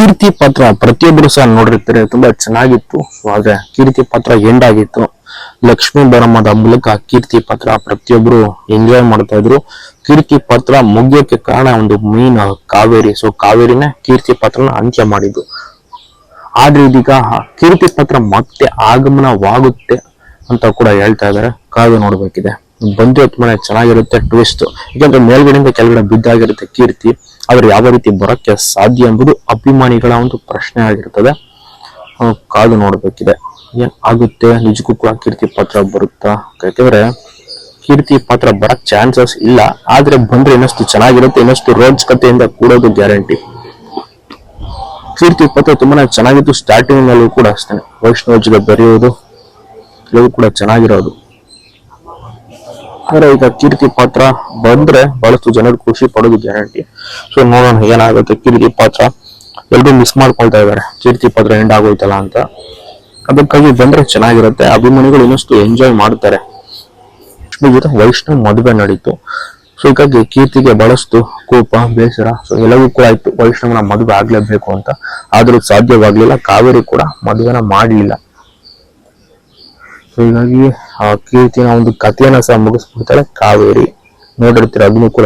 ಕೀರ್ತಿ ಪತ್ರ ಪ್ರತಿಯೊಬ್ಬರು ಸಹ ನೋಡಿರ್ತಾರೆ, ತುಂಬಾ ಚೆನ್ನಾಗಿತ್ತು. ಆದ್ರೆ ಕೀರ್ತಿ ಪತ್ರ ಎಂಡ್ ಆಗಿತ್ತು. ಲಕ್ಷ್ಮೀ ಬರಮ್ಮದ ಮೂಲಕ ಕೀರ್ತಿ ಪತ್ರ ಪ್ರತಿಯೊಬ್ಬರು ಎಂಜಾಯ್ ಮಾಡ್ತಾ ಇದ್ರು. ಕೀರ್ತಿ ಪತ್ರ ಮುಗಿಯೋಕೆ ಕಾರಣ ಒಂದು ಮೀನ್ ಕಾವೇರಿ. ಸೊ ಕಾವೇರಿನ ಕೀರ್ತಿ ಪತ್ರನ ಅಂತ್ಯ ಮಾಡಿದ್ರು ಆದ್ರೆ ಇದೀಗ ಕೀರ್ತಿ ಪತ್ರ ಮತ್ತೆ ಆಗಮನವಾಗುತ್ತೆ ಅಂತ ಕೂಡ ಹೇಳ್ತಾ ಇದಾರೆ ಕಾದು ನೋಡ್ಬೇಕಿದೆ. ಬಂದು ತುಂಬಾನೇ ಚೆನ್ನಾಗಿರುತ್ತೆ ಟ್ವಿಸ್ಟ್ ಯಾಕಂದ್ರೆ ಮೇಲ್ಗಡೆಯಿಂದ ಕೆಳಗಡೆ ಬಿದ್ದಾಗಿರುತ್ತೆ ಕೀರ್ತಿ. ಆದ್ರೆ ಯಾವ ರೀತಿ ಬರೋಕ್ಕೆ ಸಾಧ್ಯ ಎಂಬುದು ಅಭಿಮಾನಿಗಳ ಒಂದು ಪ್ರಶ್ನೆ ಆಗಿರ್ತದೆ. ಕಾದು ನೋಡಬೇಕಿದೆ. ಏನ್ ಆಗುತ್ತೆ? ನಿಜಕ್ಕೂ ಕೂಡ ಕೀರ್ತಿ ಪಾತ್ರ ಬರುತ್ತಾ? ಯಾಕಂದ್ರೆ ಕೀರ್ತಿ ಪಾತ್ರ ಬರಕ್ ಚಾನ್ಸಸ್ ಇಲ್ಲ. ಆದ್ರೆ ಬಂದ್ರೆ ಇನ್ನಷ್ಟು ಚೆನ್ನಾಗಿರುತ್ತೆ, ಇನ್ನಷ್ಟು ರೋಚಕತೆಯಿಂದ ಕೂಡೋದು ಗ್ಯಾರಂಟಿ ಕೀರ್ತಿ ಪಾತ್ರ ತುಂಬಾನೇ ಚೆನ್ನಾಗಿತ್ತು ಸ್ಟಾರ್ಟಿಂಗ್ ನಲ್ಲೂ ಕೂಡ ಅಷ್ಟೇ. ವೈಷ್ಣವ ಜೊತೆ ಬರೆಯೋದು ಕೂಡ ಚೆನ್ನಾಗಿರೋದು. ಆದ್ರೆ ಈಗ ಕೀರ್ತಿ ಪಾತ್ರ ಬಂದ್ರೆ ಬಹಳಷ್ಟು ಜನರು ಖುಷಿ ಪಡೋದು ಗ್ಯಾರಂಟಿ. ಸೊ ನೋಡೋಣ ಏನಾಗುತ್ತೆ. ಕೀರ್ತಿ ಪಾತ್ರ ಎಲ್ರು ಮಿಸ್ ಮಾಡ್ಕೊಳ್ತಾ ಇದಾರೆ ಕೀರ್ತಿ ಪಾತ್ರ ಎಂಡ್ ಆಗೋಯ್ತಲ್ಲ ಅಂತ. ಅದಕ್ಕಾಗಿ ಬಂದ್ರೆ ಚೆನ್ನಾಗಿರುತ್ತೆ. ಅಭಿಮಾನಿಗಳು ಇನ್ನಷ್ಟು ಎಂಜಾಯ್ ಮಾಡ್ತಾರೆ. ಜೊತೆ ವೈಷ್ಣವ್ ಮದುವೆ ನಡೀತು. ಸೊ ಹೀಗಾಗಿ ಕೀರ್ತಿಗೆ ಬಹಳಷ್ಟು ಕೋಪ, ಬೇಸರ. ಸೊ ಎಲ್ಲವೂ ಕೂಡ ಆಯ್ತು. ವೈಷ್ಣವನ ಮದುವೆ ಆಗ್ಲೇಬೇಕು ಅಂತ. ಆದ್ರೂ ಸಾಧ್ಯವಾಗ್ಲಿಲ್ಲ. ಕಾವೇರಿ ಕೂಡ ಮದುವೆನ ಮಾಡ್ಲಿಲ್ಲ. ಹೀಗಾಗಿ ಆ ಕೀರ್ತಿನ ಒಂದು ಕಥೆಯನ್ನ ಸಹ ಮುಗಿಸ್ಬಿಡ್ತಾಳೆ ಕಾವೇರಿ. ನೋಡಿರ್ತೀರ ಅದನ್ನು ಕೂಡ.